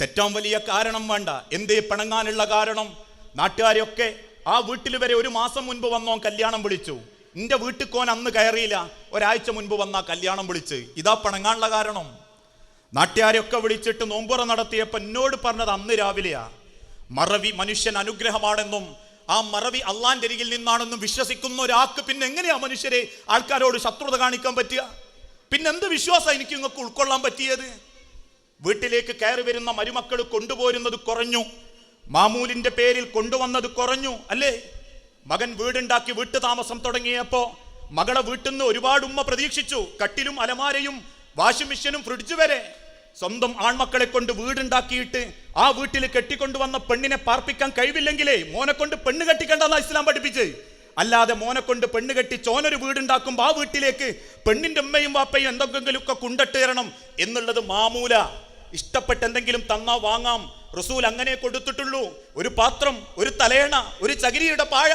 തെറ്റാൻ വലിയ കാരണം വേണ്ട. എന്തേ പിണങ്ങാനുള്ള കാരണം? നാട്ടുകാരെയൊക്കെ ആ വീട്ടിൽ വരെ ഒരു മാസം മുൻപ് വന്നോ കല്യാണം വിളിച്ചു. നിന്റെ വീട്ടിൽ കോൻ അന്ന് കയറിയില്ല. ഒരാഴ്ച മുൻപ് വന്നാ കല്യാണം വിളിച്ച്. ഇതാ പിണങ്ങാനുള്ള കാരണം. നാട്ടുകാരെയൊക്കെ വിളിച്ചിട്ട് നോമ്പുറ നടത്തിയപ്പോൾ എന്നോട് പറഞ്ഞത് അന്ന് രാവിലെയാ. മറവി മനുഷ്യൻ അനുഗ്രഹമാണെന്നും ആ മറവി അള്ളാന്റെ അരികിൽ നിന്നാണെന്നും വിശ്വസിക്കുന്ന ഒരാൾക്ക് പിന്നെ എങ്ങനെയാ മനുഷ്യരെ ആൾക്കാരോട് ശത്രുത കാണിക്കാൻ പറ്റുക? പിന്നെ എന്ത് വിശ്വാസം എനിക്ക് നിങ്ങൾക്ക് ഉൾക്കൊള്ളാൻ പറ്റിയത്? വീട്ടിലേക്ക് കയറി വരുന്ന മരുമക്കൾ കൊണ്ടുപോരുന്നത് കുറഞ്ഞു. മാമൂലിന്റെ പേരിൽ കൊണ്ടുവന്നത് കുറഞ്ഞു അല്ലേ? മകൻ വീടുണ്ടാക്കി വീട്ടു താമസം തുടങ്ങിയപ്പോ മകളെ വീട്ടിൽ നിന്ന് ഒരുപാട് ഉമ്മ പ്രതീക്ഷിച്ചു. കട്ടിലും അലമാരയും വാഷിംഗ് മെഷീനും ഫ്രിഡ്ജ് വരെ. സ്വന്തം ആൺമക്കളെ കൊണ്ട് വീടുണ്ടാക്കിയിട്ട് ആ വീട്ടിൽ കെട്ടിക്കൊണ്ടുവന്ന പെണ്ണിനെ പാർപ്പിക്കാൻ കഴിവില്ലെങ്കിലേ മോനെ കൊണ്ട് പെണ്ണ് കെട്ടിക്കണ്ടെന്നാ ഇസ്ലാം പഠിപ്പിച്ച്? അല്ലാതെ മോനെ കൊണ്ട് പെണ്ണ് കെട്ടി ചോനൊരു വീടുണ്ടാക്കുമ്പോൾ ആ വീട്ടിലേക്ക് പെണ്ണിന്റെ ഉമ്മയും വാപ്പയും എന്തെങ്കിലും ഒക്കെ കുണ്ടട്ടേറണം എന്നുള്ളത് മാമൂല. ഇഷ്ടപ്പെട്ട എന്തെങ്കിലും തന്നാ വാങ്ങാം. റസൂൽ അങ്ങനെ കൊടുത്തിട്ടുള്ളൂ. ഒരു പാത്രം ഒരു തലേണ ഒരു ചകിരിയുടെ പാഴ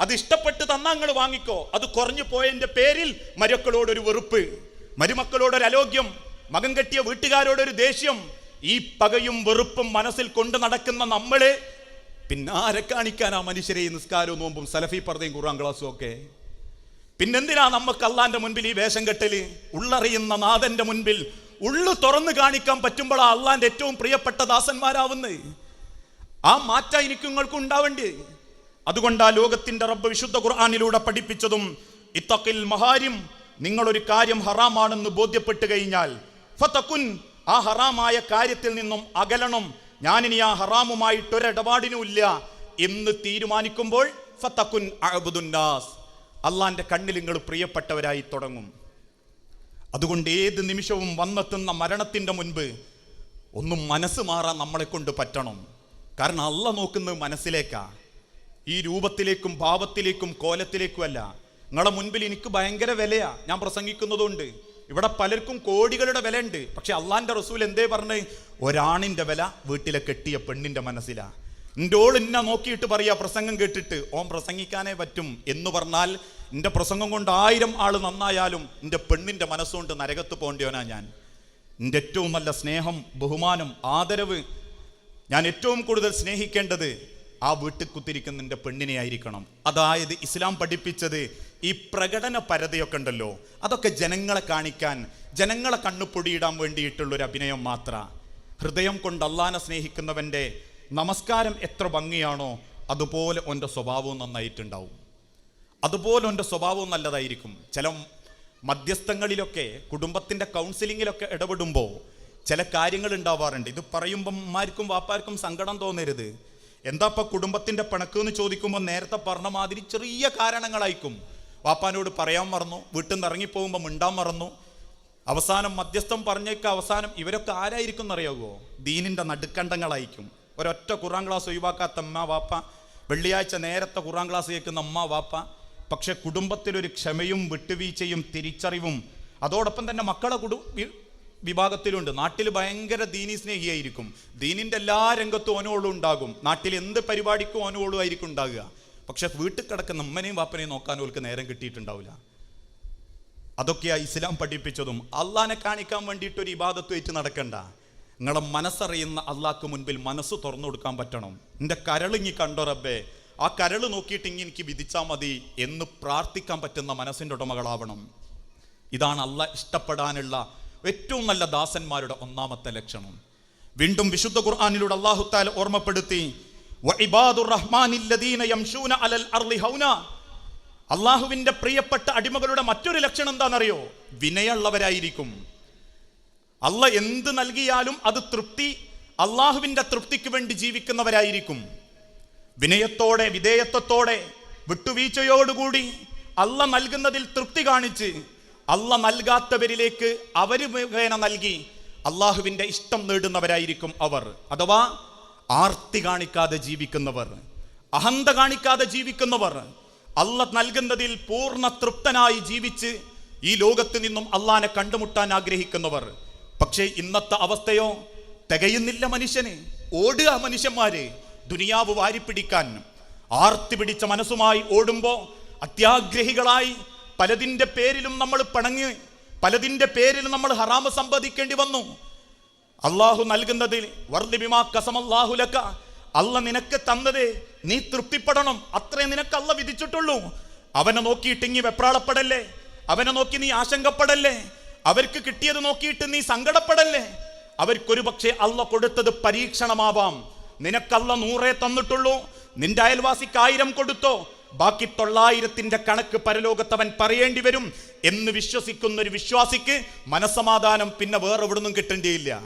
അത് ഇഷ്ടപ്പെട്ട് തന്നാ നിങ്ങൾ വാങ്ങിക്കോ. അത് കുറഞ്ഞു പോയതിന്റെ പേരിൽ മരുക്കളോടൊരു വെറുപ്പ്. മരുമക്കളോടൊരു അലോഗ്യം. മകൻ കെട്ടിയ വീട്ടുകാരോടൊരു ദേഷ്യം. ഈ പകയും വെറുപ്പും മനസ്സിൽ കൊണ്ട് നടക്കുന്ന നമ്മളെ ആരെ ആ മനുഷ്യരെ നിസ്കാരവും നോമ്പും സലഫി പർദ്ദയും കുറാം ക്ലാസ്സും ഒക്കെ? പിന്നെന്തിനാ നമുക്ക് അള്ളാന്റെ മുൻപിൽ ഈ വേഷം കെട്ടൽ? ഉള്ളറിയുന്ന നാഥന്റെ മുൻപിൽ ഉള്ളു തുറന്നു കാണിക്കാൻ പറ്റുമ്പോഴാ അള്ളാന്റെ ഏറ്റവും പ്രിയപ്പെട്ട ദാസന്മാരാവുന്നത് ആ മാറ്റ എനിക്കും നിങ്ങൾക്കും ഉണ്ടാവേണ്ടേ? അതുകൊണ്ട് ലോകത്തിന്റെ റബ്ബ് വിശുദ്ധ ഖുർആാനിലൂടെ പഠിപ്പിച്ചതും ഇത്തക്കിൽ മഹാരിം നിങ്ങളൊരു കാര്യം ഹറാമാണെന്ന് ബോധ്യപ്പെട്ട് കഴിഞ്ഞാൽ ഫതക്കുൻ ആ ഹറാമായ കാര്യത്തിൽ നിന്നും അകലണം. ഞാനിനി ആ ഹറാമുമായിട്ട് ഒരിടപാടിനും ഇല്ല എന്ന് തീരുമാനിക്കുമ്പോൾ ഫതക്കുൻ അഅ്ബുദുന്നാസ് അള്ളാന്റെ കണ്ണിൽ നിങ്ങൾ പ്രിയപ്പെട്ടവരായി തുടങ്ങും. അതുകൊണ്ട് ഏത് നിമിഷവും വന്നെത്തുന്ന മരണത്തിന്റെ മുൻപ് ഒന്നും മനസ്സ് മാറാൻ നമ്മളെ കൊണ്ട് പറ്റണം. കാരണം അല്ല നോക്കുന്നത് മനസ്സിലേക്കാ. ഈ രൂപത്തിലേക്കും ഭാവത്തിലേക്കും കോലത്തിലേക്കും അല്ല നിങ്ങളെ മുൻപിൽ എനിക്ക് ഭയങ്കര വിലയാ. ഞാൻ പ്രസംഗിക്കുന്നതുകൊണ്ട്. ഇവിടെ പലർക്കും കോടികളുടെ വിലയുണ്ട്. പക്ഷെ അള്ളാന്റെ റസൂൽ എന്തേ പറഞ്ഞ്? ഒരാണിന്റെ വില വീട്ടിലെ കെട്ടിയ പെണ്ണിന്റെ മനസ്സിലാ. എന്റെ ഓൾ എന്നെ നോക്കിയിട്ട് പറയാ പ്രസംഗം കേട്ടിട്ട്. ഓം പ്രസംഗിക്കാനേ പറ്റും എന്ന് പറഞ്ഞാൽ എന്റെ പ്രസംഗം കൊണ്ട് ആയിരം ആൾ നന്നായാലും എന്റെ പെണ്ണിന്റെ മനസ്സുകൊണ്ട് നരകത്ത് പോകേണ്ടിയോനാ ഞാൻ. എന്റെ ഏറ്റവും നല്ല സ്നേഹം ബഹുമാനം ആദരവ് ഞാൻ ഏറ്റവും കൂടുതൽ സ്നേഹിക്കേണ്ടത് ആ വീട്ടിൽ കുത്തിരിക്കുന്ന എന്റെ പെണ്ണിനെ ആയിരിക്കണം. അതായത് ഇസ്ലാം പഠിപ്പിച്ചത് ഈ പ്രകടന പരതയൊക്കെ ഉണ്ടല്ലോ അതൊക്കെ ജനങ്ങളെ കാണിക്കാൻ ജനങ്ങളെ കണ്ണുപൊടിയിടാൻ വേണ്ടിയിട്ടുള്ളൊരു അഭിനയം മാത്ര. ഹൃദയം കൊണ്ട് അള്ളാനെ സ്നേഹിക്കുന്നവന്റെ നമസ്കാരം എത്ര ഭംഗിയാണോ അതുപോലെ എന്റെ സ്വഭാവവും നന്നായിട്ടുണ്ടാവും. അതുപോലെ എന്റെ സ്വഭാവവും നല്ലതായിരിക്കും. ചില മധ്യസ്ഥങ്ങളിലൊക്കെ കുടുംബത്തിന്റെ കൗൺസിലിങ്ങിലൊക്കെ ഇടപെടുമ്പോൾ ചില കാര്യങ്ങൾ ഉണ്ടാവാറുണ്ട്. ഇത് പറയുമ്പം ഉമ്മാർക്കും വാപ്പാർക്കും സങ്കടം തോന്നരുത്. എന്താ ഇപ്പം കുടുംബത്തിന്റെ പിണക്ക് എന്ന് ചോദിക്കുമ്പോൾ നേരത്തെ പറഞ്ഞ മാതിരി ചെറിയ കാരണങ്ങളായിരിക്കും. വാപ്പാനോട് പറയാൻ മറന്നു വീട്ടിൽ നിന്ന് ഇറങ്ങിപ്പോകുമ്പോൾ മിണ്ടാൻ മറന്നു. അവസാനം മധ്യസ്ഥം പറഞ്ഞേക്ക അവസാനം ഇവരൊക്കെ ആരായിരിക്കും എന്നറിയാവോ ദീനിന്റെ നടുക്കണ്ടങ്ങളായിരിക്കും. ഒരൊറ്റ ഖുറാൻ ക്ലാസ് ഒഴിവാക്കാത്ത അമ്മ വാപ്പ. വെള്ളിയാഴ്ച നേരത്തെ ഖുറാൻ ക്ലാസ് കേൾക്കുന്ന അമ്മ വാപ്പ. പക്ഷെ കുടുംബത്തിലൊരു ക്ഷമയും വിട്ടുവീഴ്ചയും തിരിച്ചറിവും അതോടൊപ്പം തന്നെ മക്കളെ കുടു വിഭാഗത്തിലുണ്ട്. നാട്ടിൽ ഭയങ്കര ദീനി സ്നേഹിയായിരിക്കും. ദീനിന്റെ എല്ലാ രംഗത്തും ഓനോളും ഉണ്ടാകും. നാട്ടിൽ എന്ത് പരിപാടിക്കും ഓനോളും ആയിരിക്കും ഉണ്ടാകുക. പക്ഷെ വീട്ടിൽ കിടക്കുന്ന അമ്മനെയും വാപ്പനെയും നോക്കാൻ ഓൾക്ക് നേരം കിട്ടിയിട്ടുണ്ടാവില്ല. അതൊക്കെയാ ഇസ്ലാം പഠിപ്പിച്ചതും. അള്ളാനെ കാണിക്കാൻ വേണ്ടിയിട്ട് ഒരു വെച്ച് നടക്കണ്ട. നിങ്ങളെ മനസ്സറിയുന്ന അള്ളാഹ്ക്ക് മുൻപിൽ മനസ്സ് തുറന്നു കൊടുക്കാൻ പറ്റണം. എന്റെ കരളിങ്ങി കണ്ടോ റബ്ബേ? ആ കരൾ നോക്കിയിട്ട് ഇങ്ങി എനിക്ക് വിധിച്ചാൽ മതി എന്ന് പ്രാർത്ഥിക്കാൻ പറ്റുന്ന മനസ്സിന്റെ ഉടമകളാവണം. ഇതാണ് അല്ല ഇഷ്ടപ്പെടാനുള്ള ഏറ്റവും നല്ല ദാസന്മാരുടെ ഒന്നാമത്തെ ലക്ഷണം. വീണ്ടും വിശുദ്ധ ഖുർആാനിലൂടെ അള്ളാഹുത്താൽ ഓർമ്മപ്പെടുത്തി. അള്ളാഹുവിന്റെ പ്രിയപ്പെട്ട അടിമകളുടെ മറ്റൊരു ലക്ഷണം എന്താണെന്നറിയോ? വിനയുള്ളവരായിരിക്കും അല്ല എന്ത് നൽകിയാലും അത് തൃപ്തി അള്ളാഹുവിന്റെ തൃപ്തിക്ക് വേണ്ടി ജീവിക്കുന്നവരായിരിക്കും. വിനയത്തോടെ വിധേയത്വത്തോടെ വിട്ടുവീഴ്ചയോടുകൂടി അല്ല നൽകുന്നതിൽ തൃപ്തി കാണിച്ച് അല്ല നൽകാത്തവരിലേക്ക് അവർ മുഖേന നൽകി അള്ളാഹുവിന്റെ ഇഷ്ടം നേടുന്നവരായിരിക്കും അവർ. അഥവാ ആർത്തി കാണിക്കാതെ ജീവിക്കുന്നവർ അഹന്ത കാണിക്കാതെ ജീവിക്കുന്നവർ അല്ല നൽകുന്നതിൽ പൂർണ തൃപ്തനായി ജീവിച്ച് ഈ ലോകത്ത് നിന്നും അള്ളാനെ കണ്ടുമുട്ടാൻ ആഗ്രഹിക്കുന്നവർ. പക്ഷേ ഇന്നത്തെ അവസ്ഥയോ തികയുന്നില്ല മനുഷ്യന്. ഓടുക മനുഷ്യന്മാരെ ദുനിയാവ് വാരിപ്പിടിക്കാൻ. ആർത്തി പിടിച്ച മനസ്സുമായി ഓടുമ്പോൾ അത്യാഗ്രഹികളായി പലതിന്റെ പേരിലും നമ്മൾ പിണങ്ങി പലതിന്റെ പേരിലും നമ്മൾ ഹറാമ സമ്പാദിക്കേണ്ടി വന്നു. അള്ളാഹു നൽകുന്നതിൽ വർദ്ധിബിമാ കസമല്ലാഹുലക്ക അല്ല നിനക്ക് തന്നത് നീ തൃപ്തിപ്പെടണം. അത്രേ നിനക്ക് അല്ല വിധിച്ചിട്ടുള്ളൂ. അവനെ നോക്കിയിട്ട് ഇങ്ങി വെപ്രാളപ്പെടല്ലേ? അവനെ നോക്കി നീ ആശങ്കപ്പെടല്ലേ? അവർക്ക് കിട്ടിയത് നോക്കിയിട്ട് നീ സങ്കടപ്പെടല്ലേ? അവർക്കൊരു പക്ഷേ അള്ള കൊടുത്തത് പരീക്ഷണമാവാം. നിനക്കല്ല നൂറേ തന്നിട്ടുള്ളൂ. നിന്റെ അയൽവാസിക്ക് ആയിരം കൊടുത്തോ. ബാക്കി തൊള്ളായിരത്തിന്റെ കണക്ക് പരലോകത്തവൻ പറയേണ്ടി വരും എന്ന് വിശ്വസിക്കുന്ന ഒരു വിശ്വാസിക്ക് മനസമാധാനം പിന്നെ വേറെ എവിടുന്നും കിട്ടേണ്ടിയില്ല.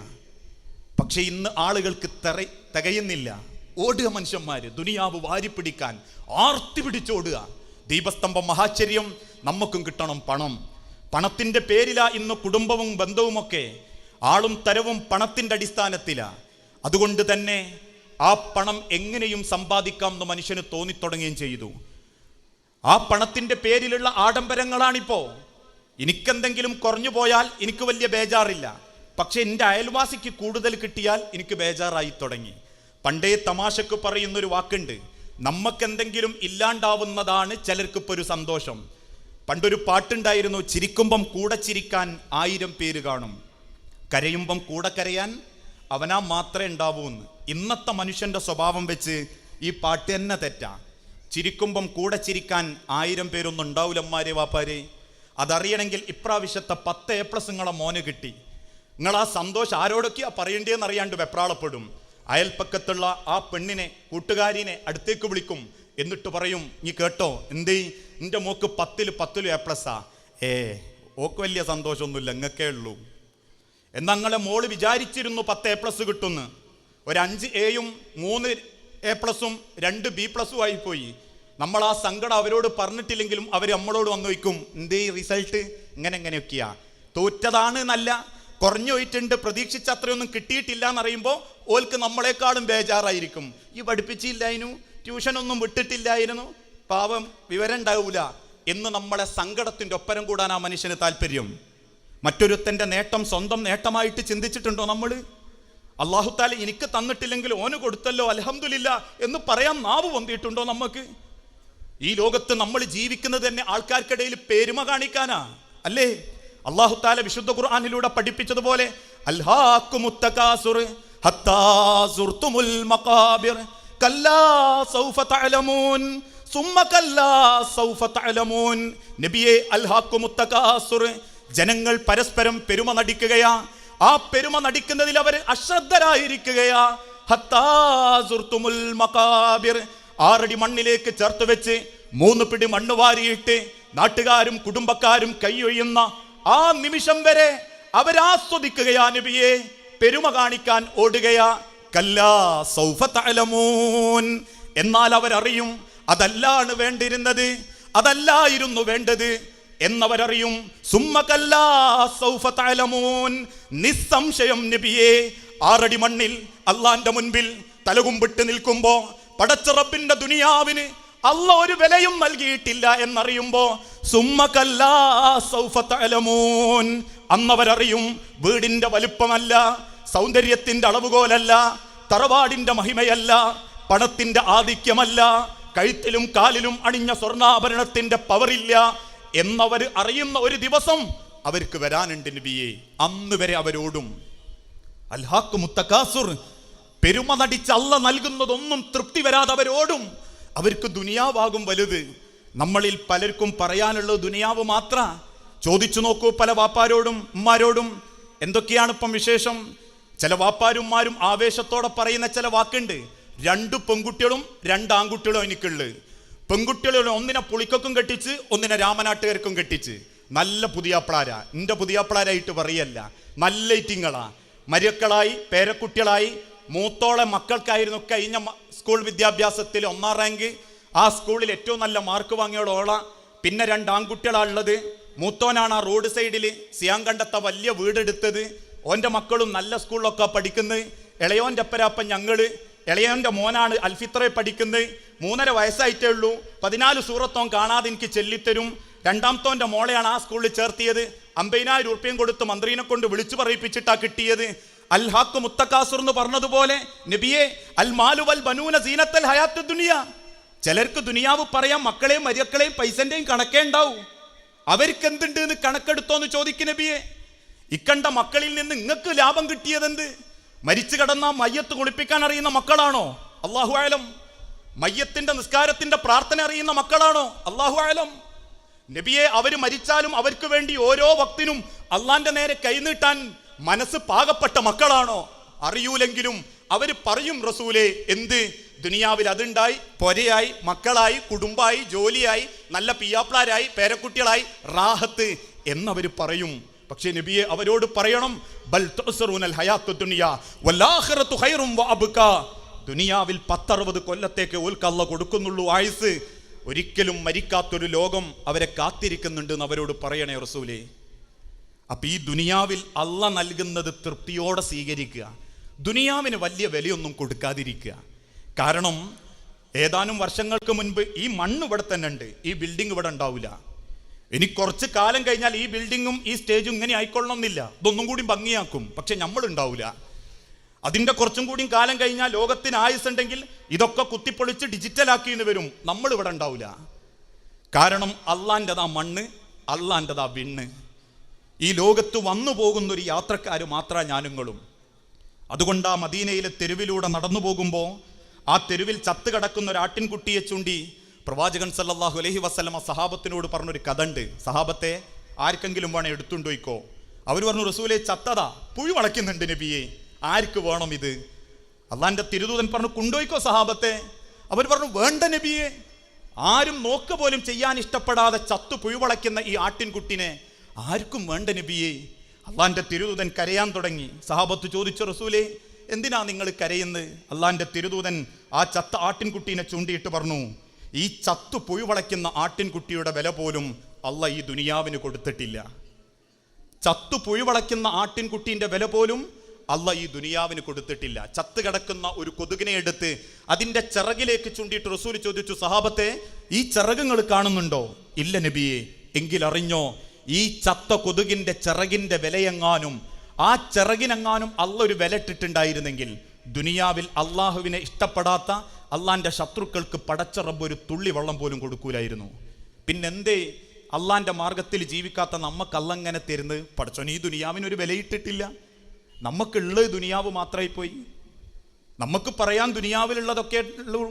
പക്ഷെ ഇന്ന് ആളുകൾക്ക് തെറ തികയുന്നില്ല. ഓടുക മനുഷ്യന്മാര് ദുനിയാവ് വാരിപ്പിടിക്കാൻ ആർത്തി പിടിച്ചോടുക. ദീപസ്തംഭം മഹാചര്യം നമുക്കും കിട്ടണം പണം. പണത്തിന്റെ പേരിലാ ഇന്ന് കുടുംബവും ബന്ധവുമൊക്കെ ആളും തരവും പണത്തിന്റെ അടിസ്ഥാനത്തിലാ. അതുകൊണ്ട് തന്നെ ആ പണം എങ്ങനെയും സമ്പാദിക്കാം എന്ന് മനുഷ്യന് തോന്നിത്തുടങ്ങുകയും ചെയ്തു. ആ പണത്തിന്റെ പേരിലുള്ള ആഡംബരങ്ങളാണിപ്പോ. എനിക്കെന്തെങ്കിലും കുറഞ്ഞു പോയാൽ എനിക്ക് വലിയ ബേജാറില്ല. പക്ഷെ എന്റെ അയൽവാസിക്ക് കൂടുതൽ കിട്ടിയാൽ എനിക്ക് ബേജാറായി തുടങ്ങി. പണ്ടേ തമാശക്ക് പറയുന്നൊരു വാക്കുണ്ട് നമുക്കെന്തെങ്കിലും ഇല്ലാണ്ടാവുന്നതാണ് ചിലർക്കിപ്പോൾ ഒരു സന്തോഷം. പണ്ടൊരു പാട്ടുണ്ടായിരുന്നു ചിരിക്കുമ്പം കൂടെ ചിരിക്കാൻ ആയിരം പേര് കാണും. കരയുമ്പം കൂടെ കരയാൻ അവനാ മാത്രമേ ഉണ്ടാവൂ എന്ന് ഇന്നത്തെ മനുഷ്യന്റെ സ്വഭാവം വെച്ച് ഈ പാട്ട് തന്നെ തെറ്റാ. ചിരിക്കുമ്പം കൂടെ ചിരിക്കാൻ ആയിരം പേരൊന്നും ഉണ്ടാവില്ലമ്മാരെ വാപ്പാരെ. അതറിയണമെങ്കിൽ ഇപ്രാവശ്യത്തെ പത്ത് എ പ്ലസ് നിങ്ങളെ മോന് കിട്ടി. നിങ്ങൾ ആ സന്തോഷം ആരോടൊക്കെയാ പറയേണ്ടതെന്ന് അറിയാണ്ട് വെപ്രാളപ്പെടും. അയൽപ്പക്കത്തുള്ള ആ പെണ്ണിനെ കൂട്ടുകാരിനെ അടുത്തേക്ക് വിളിക്കും. എന്നിട്ട് പറയും നീ കേട്ടോ? എന്തേ? എന്റെ മോക്ക് പത്തിൽ പത്തിൽ എ പ്ലസ്സാ ഏ ഓക്ക് വലിയ സന്തോഷമൊന്നുമില്ല ഇങ്ങക്കേ ഉള്ളൂ. എന്നങ്ങളെ മോൾ വിചാരിച്ചിരുന്നു പത്ത് എ പ്ലസ് കിട്ടുന്നു. ഒരു അഞ്ച് എയും മൂന്ന് എ പ്ലസും രണ്ട് ബി പ്ലസും ആയിപ്പോയി. നമ്മൾ ആ സങ്കടം അവരോട് പറഞ്ഞിട്ടില്ലെങ്കിലും അവർ നമ്മളോട് വന്നു വയ്ക്കും എന്തേ റിസൾട്ട് ഇങ്ങനെ എങ്ങനെയൊക്കെയാ തോറ്റതാണ് എന്നല്ല കുറഞ്ഞു പോയിട്ടുണ്ട് പ്രതീക്ഷിച്ച അത്രയൊന്നും കിട്ടിയിട്ടില്ല എന്നറിയുമ്പോൾ ഓൽക്ക് നമ്മളെക്കാളും ബേജാറായിരിക്കും. ഈ പഠിപ്പിച്ചില്ലായിരുന്നു ട്യൂഷനൊന്നും വിട്ടിട്ടില്ലായിരുന്നു. പാവം വിവരം ഉണ്ടാവൂല എന്ന് നമ്മളെ സങ്കടത്തിന്റെ ഒപ്പരം കൂടാൻ ആ മനുഷ്യന് താല്പര്യം. മറ്റൊരുത്തന്റെ നേട്ടം സ്വന്തം നേട്ടമായിട്ട് ചിന്തിച്ചിട്ടുണ്ടോ നമ്മൾ അള്ളാഹുത്താല എനിക്ക് തന്നിട്ടില്ലെങ്കിൽ ഓന് കൊടുത്തല്ലോ അലഹമില്ല എന്ന് പറയാൻ നാവ് പൊന്തിയിട്ടുണ്ടോ നമുക്ക് ഈ ലോകത്ത് നമ്മൾ ജീവിക്കുന്നത് തന്നെ ആൾക്കാർക്കിടയിൽ പെരുമ കാണിക്കാനാ അല്ലേ? അള്ളാഹുത്താല വിശുദ്ധ ഖുർആാനിലൂടെ പഠിപ്പിച്ചതുപോലെ അൽഹാക്കുമുത്തകാസുർ ഹത്താ സുർത്തുമുൽ നബിയെ ജനങ്ങൾ പരസ്പരം പെരുമ നടിക്കുകയാ. ആ പെരുമ നടിക്കുന്നതിൽ അവർ അശ്രദ്ധരായിരിക്കുകയാ. ആറടി മണ്ണിലേക്ക് ചേർത്ത് വെച്ച് മൂന്ന് പിടി മണ്ണ് വാരിയിട്ട് നാട്ടുകാരും കുടുംബക്കാരും കൈയൊഴിയുന്ന ആ നിമിഷം വരെ അവരാസ്വദിക്കുകയാ നബിയെ. പെരുമ കാണിക്കാൻ ഓടുകയാ. എന്നാൽ അവരറിയും അതല്ലാണ് വേണ്ടിയിരുന്നത് അതല്ലായിരുന്നു വേണ്ടത് എന്നവരറിയും. സുമ്മകല്ലാ നിസ്സംശയം നബിയെ ആറടി മണ്ണിൽ അള്ളാന്റെ മുൻപിൽ തലകുമ്പിട്ട് നിൽക്കുമ്പോ പടച്ചറബിന്റെ ദുനിയാവിന് അല്ല ഒരു വിലയും നൽകിയിട്ടില്ല എന്നറിയുമ്പോ സുമ്മകല്ലാ അന്നവരറിയും വീടിന്റെ വലുപ്പമല്ല സൗന്ദര്യത്തിന്റെ അളവുകോലല്ല തറവാടിന്റെ മഹിമയല്ല പണത്തിന്റെ ആധിക്യമല്ല കഴുത്തിലും കാലിലും അണിഞ്ഞ സ്വർണാഭരണത്തിന്റെ പവറില്ല എന്നവർ അറിയുന്ന ഒരു ദിവസം അവർക്ക് വരാനുണ്ട് നബിയെ. അന്ന് വരെ അവരോടും. അൽഹാക്ക് മുത്തക്കാസുർ പെരുമ നടിച്ച് അല്ല നൽകുന്നതൊന്നും തൃപ്തി വരാതെ അവരോടും. അവർക്ക് ദുനിയാവാകും വലുത്. നമ്മളിൽ പലർക്കും പറയാനുള്ള ദുനിയാവ് മാത്ര. ചോദിച്ചു നോക്കൂ പല വാപ്പാരോടും ഉമ്മാരോടും. എന്തൊക്കെയാണ് ഇപ്പം വിശേഷം? ചില വാപ്പാരുമാരും ആവേശത്തോടെ പറയുന്ന ചില വാക്കുണ്ട്. രണ്ട് പെൺകുട്ടികളും രണ്ട് ആൺകുട്ടികളും എനിക്കുള്ളു. പെൺകുട്ടികളും ഒന്നിനെ പുളിക്കൊക്കും കെട്ടിച്ച് ഒന്നിനെ രാമനാട്ടുകാർക്കും കെട്ടിച്ച്. നല്ല പുതിയാപ്പിളാരാ. എന്റെ പുതിയാപ്പിളാരായിട്ട് പറയല്ല. നല്ല ഇറ്റിങ്ങളാ. മരുക്കളായി പേരക്കുട്ടികളായി മൂത്തോളെ മക്കൾക്കായിരുന്നു കഴിഞ്ഞ സ്കൂൾ വിദ്യാഭ്യാസത്തിൽ ഒന്നാം റാങ്ക്. ആ സ്കൂളിൽ ഏറ്റവും നല്ല മാർക്ക് വാങ്ങിയോട് ഓള. പിന്നെ രണ്ട് ആൺകുട്ടികളാ ഉള്ളത്. മൂത്തോനാണ് ആ റോഡ് സൈഡിൽ സിയാങ്കണ്ടത്തെ കണ്ടത്ത വലിയ വീടെടുത്തത്. ഓന്റെ മക്കളും നല്ല സ്കൂളിലൊക്കെ പഠിക്കുന്നത് ഇളയോന്റെ അപ്പരാപ്പൻ ഞങ്ങൾ ഇളയോന്റെ മോനാണ് അൽഫിത്രെ പഠിക്കുന്നത് മൂന്നര വയസ്സായിട്ടേ ഉള്ളൂ. പതിനാല് സൂറത്തോം കാണാതെ എനിക്ക് ചെല്ലിത്തരും. രണ്ടാമത്തോന്റെ മോളെയാണ് ആ സ്കൂളിൽ ചേർത്തിയത്. അമ്പതിനായിരം ഉറുപ്പ്യം കൊടുത്ത് മന്ത്രിനെ കൊണ്ട് വിളിച്ചു പറയിപ്പിച്ചിട്ടാ കിട്ടിയത്. അൽ ഹാക്ക് മുത്തക്കാസുർ എന്ന് പറഞ്ഞതുപോലെ നബിയെ അൽ മാലു വൽ ബനൂന സീനത്തൽ ഹയാത്ത് ദുനിയ. ചിലർക്ക് ദുനിയാവ് പറയാം മക്കളെയും മരിയക്കളെയും പൈസന്റെയും കണക്കേ ഉണ്ടാവും. അവർക്ക് എന്തുണ്ട് എന്ന് കണക്കെടുത്തോ എന്ന് ചോദിക്കും നബിയെ. ഇക്കണ്ട മക്കളിൽ നിന്ന് നിങ്ങൾക്ക് ലാഭം കിട്ടിയതെന്ത്? മരിച്ചു കിടന്ന മയ്യത്ത് കുളിപ്പിക്കാൻ അറിയുന്ന മക്കളാണോ? അള്ളാഹു ആയാലും മയ്യത്തിന്റെ നിസ്കാരത്തിന്റെ പ്രാർത്ഥന അറിയുന്ന മക്കളാണോ? അള്ളാഹു ആയാലും നബിയെ അവർ മരിച്ചാലും അവർക്ക് വേണ്ടി ഓരോ ഭക്തിനും അള്ളാന്റെ നേരെ കൈനീട്ടാൻ മനസ്സ് പാകപ്പെട്ട മക്കളാണോ? അറിയൂലെങ്കിലും അവർ പറയും റസൂലെ എന്ത്? ദുനിയാവിൽ അതുണ്ടായി പൊരയായി മക്കളായി കുടുംബായി ജോലിയായി നല്ല പിയാപ്ലാരായി പേരക്കുട്ടികളായി റാഹത്ത് എന്നവർ പറയും. പക്ഷേ നബിയെ അവരോട് പറയണം ബൽ ദുനിയാവിൽ പത്തറുപത് കൊല്ലത്തേക്ക് ഓൽക്കല്ല കൊടുക്കുന്നുള്ളൂ ആയുസ്. ഒരിക്കലും മരിക്കാത്തൊരു ലോകം അവരെ കാത്തിരിക്കുന്നുണ്ട് എന്ന് അവരോട് പറയണേ റസൂലേ. അപ്പൊ ഈ ദുനിയാവിൽ അല്ല നൽകുന്നത് തൃപ്തിയോടെ സ്വീകരിക്കുക ദുനിയാവിന് വലിയ വിലയൊന്നും കൊടുക്കാതിരിക്കുക. കാരണം ഏതാനും വർഷങ്ങൾക്ക് മുൻപ് ഈ മണ്ണ് ഇവിടെ തന്നെ ഉണ്ട് ഈ ബിൽഡിംഗ് ഇവിടെ ഉണ്ടാവില്ല ഇനി കുറച്ച് കാലം കഴിഞ്ഞാൽ ഈ ബിൽഡിങ്ങും ഈ സ്റ്റേജും ഇങ്ങനെ ആയിക്കൊള്ളണമെന്നില്ല. ഇതൊന്നും കൂടി ഭംഗിയാക്കും. പക്ഷെ നമ്മൾ ഉണ്ടാവില്ല അതിന്റെ കുറച്ചും കൂടി കാലം കഴിഞ്ഞാൽ ലോകത്തിന് ആയുസ് ഉണ്ടെങ്കിൽ ഇതൊക്കെ കുത്തിപ്പൊളിച്ച് ഡിജിറ്റലാക്കി എന്ന് വരും. നമ്മൾ ഇവിടെ ഉണ്ടാവില്ല കാരണം അള്ളാന്റെതാ മണ്ണ് അള്ളാന്റെതാ വിണ്ണ്. ഈ ലോകത്ത് വന്നു പോകുന്ന ഒരു യാത്രക്കാർ മാത്രമാണ് ഞാനുങ്ങളും. അതുകൊണ്ട് ആ മദീനയിലെ തെരുവിലൂടെ നടന്നു പോകുമ്പോൾ ആ തെരുവിൽ ചത്ത് കിടക്കുന്ന ഒരു ആട്ടിൻകുട്ടിയെ ചൂണ്ടി പ്രവാചകൻ സല്ലാഹു അലഹി വസ്ലമ സഹാബത്തിനോട് പറഞ്ഞൊരു കഥ ഉണ്ട് സഹാബത്തെ ആർക്കെങ്കിലും വേണേ എടുത്തുണ്ടോയിക്കോ? അവർ പറഞ്ഞു റസൂലെ ചത്തത. പുഴു വളയ്ക്കുന്നുണ്ട് നബിയെ. ആർക്ക് വേണം ഇത്? അള്ളാന്റെ തിരുദൂതൻ പറഞ്ഞു കൊണ്ടുപോയിക്കോ സഹാബത്തെ. അവർ പറഞ്ഞു വേണ്ട നബിയെ. ആരും നോക്ക് പോലും ചെയ്യാൻ ഇഷ്ടപ്പെടാതെ ചത്തു പുഴുവളയ്ക്കുന്ന ഈ ആട്ടിൻകുട്ടിനെ ആർക്കും വേണ്ട നബിയെ. അള്ളാന്റെ തിരുദൂതൻ കരയാൻ തുടങ്ങി. സഹാബത്ത് ചോദിച്ചു റസൂലെ എന്തിനാ നിങ്ങൾ കരയുന്നത്? അള്ളാന്റെ തിരുദൂതൻ ആ ചത്ത ആട്ടിൻകുട്ടീനെ ചൂണ്ടിയിട്ട് പറഞ്ഞു ഈ ചത്തു പുഴുവളയ്ക്കുന്ന ആട്ടിൻകുട്ടിയുടെ വില പോലും അല്ല ഈ ദുനിയാവിന് കൊടുത്തിട്ടില്ല. ചത്തു പുഴുവളയ്ക്കുന്ന ആട്ടിൻകുട്ടീന്റെ വില പോലും അല്ല ഈ ദുനിയാവിന് കൊടുത്തിട്ടില്ല. ചത്ത് കിടക്കുന്ന ഒരു കൊതുകിനെ എടുത്ത് അതിന്റെ ചിറകിലേക്ക് ചൂണ്ടിയിട്ട് റസൂൽ ചോദിച്ചു സഹാബത്തെ ഈ ചിറകുകൾ കാണുന്നുണ്ടോ? ഇല്ല നബിയെ എങ്കിലറിഞ്ഞോ ഈ ചത്ത കൊതുകിന്റെ ചിറകിന്റെ വിലയെങ്ങാനും ആ ചിറകിനെങ്ങാനും അല്ല ഒരു വില ഇട്ടിട്ടുണ്ടായിരുന്നെങ്കിൽ ദുനിയാവിൽ അള്ളാഹുവിനെ ഇഷ്ടപ്പെടാത്ത അള്ളാന്റെ ശത്രുക്കൾക്ക് പടച്ച റബ്ബ് ഒരു തുള്ളി വെള്ളം പോലും കൊടുക്കൂലായിരുന്നു. പിന്നെന്തേ അള്ളാന്റെ മാർഗത്തിൽ ജീവിക്കാത്ത നമുക്ക് അല്ലങ്ങനെ തരുന്നത്? പടച്ചോൻ ഈ ദുനിയാവിനൊരു വിലയിട്ടിട്ടില്ല. നമുക്കുള്ളത് ദുനിയാവ് മാത്രമായി പോയി നമുക്ക് പറയാൻ ദുനിയാവിലുള്ളതൊക്കെ ഉള്ളൂ.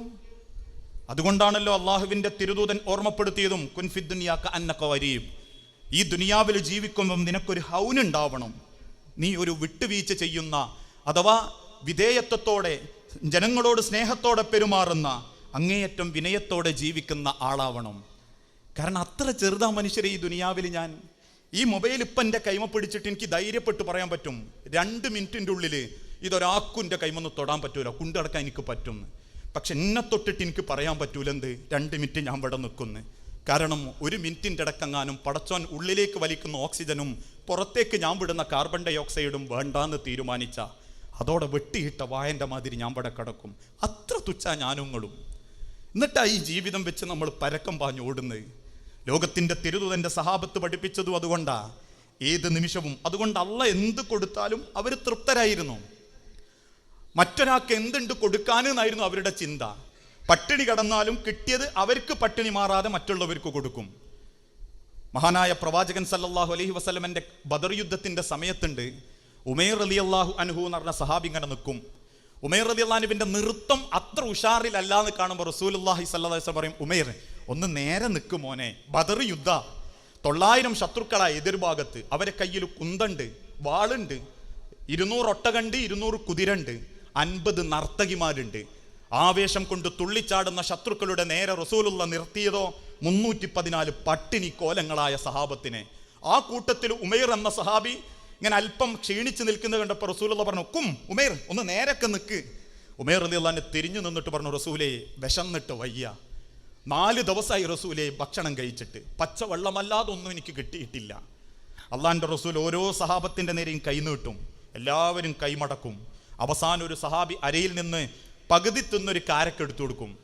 അതുകൊണ്ടാണല്ലോ അള്ളാഹുവിന്റെ തിരുദൂതൻ ഓർമ്മപ്പെടുത്തിയതും കുൻഫിദ് ദുനിയാക്ക അന്നക്ക വരിയും ഈ ദുനിയാവിൽ ജീവിക്കുമ്പം നിനക്കൊരു ഹൗനുണ്ടാവണം നീ ഒരു വിട്ടുവീഴ്ച ചെയ്യുന്ന അഥവാ വിധേയത്വത്തോടെ ജനങ്ങളോട് സ്നേഹത്തോടെ പെരുമാറുന്ന അങ്ങേയറ്റം വിനയത്തോടെ ജീവിക്കുന്ന ആളാവണം. കാരണം അത്ര ചെറുതാ മനുഷ്യരെ ഈ ദുനിയാവിൽ ഞാൻ ഈ മൊബൈൽ ഇപ്പം എന്റെ കൈമ പിടിച്ചിട്ട് എനിക്ക് ധൈര്യപ്പെട്ട് പറയാൻ പറ്റും. രണ്ട് മിനിറ്റിന്റെ ഉള്ളിൽ ഇതൊരാക്കുന്റെ കൈമൊന്ന് തൊടാൻ പറ്റൂല കുണ്ടടക്കാൻ എനിക്ക് പറ്റും. പക്ഷെ എന്നെ തൊട്ടിട്ട് എനിക്ക് പറയാൻ പറ്റൂല എന്ത് രണ്ട് മിനിറ്റ് ഞാൻ ഇവിടെ നിൽക്കുന്നു. കാരണം ഒരു മിനിറ്റിന്റെ ഇടക്കങ്ങാനും പടച്ചോൻ ഉള്ളിലേക്ക് വലിക്കുന്ന ഓക്സിജനും പുറത്തേക്ക് ഞാൻ വിടുന്ന കാർബൺ ഡൈ ഓക്സൈഡും വേണ്ടാന്ന് തീരുമാനിച്ച. അതോടെ വെട്ടിയിട്ട വായന്റെ മാതിരി ഞാൻ ഇവിടെ കിടക്കും. അത്ര തുച്ഛ ഞാനുങ്ങളും. എന്നിട്ടാ ഈ ജീവിതം വെച്ച് നമ്മൾ പരക്കം പാഞ്ഞു ഓടുന്നത്. ലോകത്തിന്റെ തിരുതുതന്റെ സഹാബത്ത് പഠിപ്പിച്ചതും അതുകൊണ്ടാ. ഏത് നിമിഷവും അതുകൊണ്ട് അല്ല എന്ത് കൊടുത്താലും അവർ തൃപ്തരായിരുന്നു. മറ്റൊരാൾക്ക് എന്തുണ്ട് കൊടുക്കാനെന്നായിരുന്നു അവരുടെ ചിന്ത. പട്ടിണി കടന്നാലും കിട്ടിയത് അവർക്ക് പട്ടിണി മാറാതെ മറ്റുള്ളവർക്ക് കൊടുക്കും. മഹാനായ പ്രവാചകൻ സല്ലാഹു അലഹി വസ്ലമന്റെ ബദർ യുദ്ധത്തിന്റെ സമയത്തുണ്ട്. ഉമേർ അലി അള്ളാഹു അനുഹു എന്ന് പറഞ്ഞ സഹാബി ഇങ്ങനെ നിൽക്കും. ഉമേർ അലി അള്ളഹാനുവിന്റെ നൃത്തം അത്ര ഉഷാറിലല്ല എന്ന് കാണുമ്പോൾ റസൂലുല്ലാഹി അലൈഹി പറയും ഉമേർ ഒന്ന് നേരെ നിൽക്കും മോനെ. ബദർ യുദ്ധ. തൊള്ളായിരം ശത്രുക്കളായ എതിർഭാഗത്ത്. അവരെ കയ്യിൽ കുന്തണ്ട് വാളുണ്ട്. ഇരുന്നൂറ് ഒട്ടകണ്ട് ഇരുന്നൂറ് കുതിരണ്ട്. അൻപത് നർത്തകിമാരുണ്ട്. ആവേശം കൊണ്ട് തുള്ളിച്ചാടുന്ന ശത്രുക്കളുടെ നേരെ റസൂലുള്ള നിർത്തിയതോ മുന്നൂറ്റി പതിനാല് പട്ടിണി കോലങ്ങളായ സഹാബത്തിനെ. ആ കൂട്ടത്തിൽ ഉമേർ എന്ന സഹാബി ഇങ്ങനെ അല്പം ക്ഷീണിച്ച് നിൽക്കുന്നത് കണ്ടപ്പോൾ റസൂലുള്ള പറഞ്ഞു കും ഉമേർ ഒന്ന് നേരൊക്കെ നിൽക്ക് ഉമേർ അലി അള്ളഹാനെ തിരിഞ്ഞു നിന്നിട്ട് പറഞ്ഞു റസൂലെ വിശന്നിട്ട് വയ്യ. നാല് ദിവസമായി റസൂലെ ഭക്ഷണം കഴിച്ചിട്ട്. പച്ചവെള്ളമല്ലാതെ ഒന്നും എനിക്ക് കിട്ടിയിട്ടില്ല. അള്ളാന്റെ റസൂൽ ഓരോ സഹാബത്തിന്റെ നേരെയും കൈനീട്ടും എല്ലാവരും കൈമടക്കും അവസാനം ഒരു സഹാബി അരയിൽ നിന്ന് പകുതി തിന്നൊരു കാരക്ക് എടുത്തു കൊടുക്കും.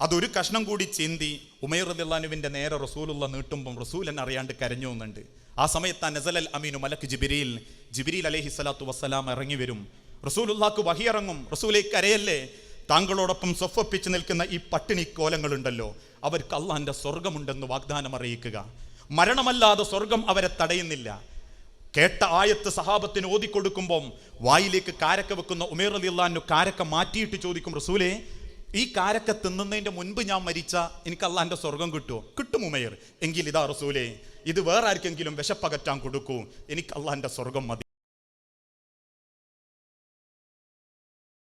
അതൊരു കഷ്ണം കൂടി ചിന്തി ഉമൈർ അള്ളാനുവിന്റെ നേരെ റസൂലുള്ള നീട്ടുമ്പം റസൂൽ എന്നെ അറിയാണ്ട് കരഞ്ഞു എന്നുണ്ട് ആ സമയത്ത് ആ നസലൽ അമീനു മലക്ക് ജിബിരിയിൽ ജിബിരിയിൽ അലഹി സ്വലാത്തു വസ്സലാം ഇറങ്ങി വരും. റസൂലുല്ലാക്ക് വഹിയിറങ്ങും റസൂലേക്ക് കരയല്ലേ താങ്കളോടൊപ്പം സ്വഫപ്പിച്ച് നിൽക്കുന്ന ഈ പട്ടിണി കോലങ്ങളുണ്ടല്ലോ. അവർക്ക് അള്ളാഹിന്റെ സ്വർഗമുണ്ടെന്ന് വാഗ്ദാനം അറിയിക്കുക. മരണമല്ലാതെ സ്വർഗം അവരെ തടയുന്നില്ല. കേട്ട ആയത്ത് സഹാബത്തിന് ഓതിക്കൊടുക്കുമ്പം വായിലേക്ക് കാരക്ക വെക്കുന്ന ഉമേർ അലി അള്ളഹാനു കാരക്ക മാറ്റിയിട്ട് ചോദിക്കും റസൂലേ ഈ കാരക്ക തിന്നുന്നതിന്റെ മുൻപ് ഞാൻ മരിച്ച എനിക്ക് അള്ളാന്റെ സ്വർഗം കിട്ടുമോ കിട്ടും ഉമയർ എങ്കിൽ ഇതാ റസൂലേ ഇത് വേറെ ആർക്കെങ്കിലും വിശപ്പകറ്റാൻ കൊടുക്കൂ. എനിക്ക് അള്ളാന്റെ സ്വർഗം മതി.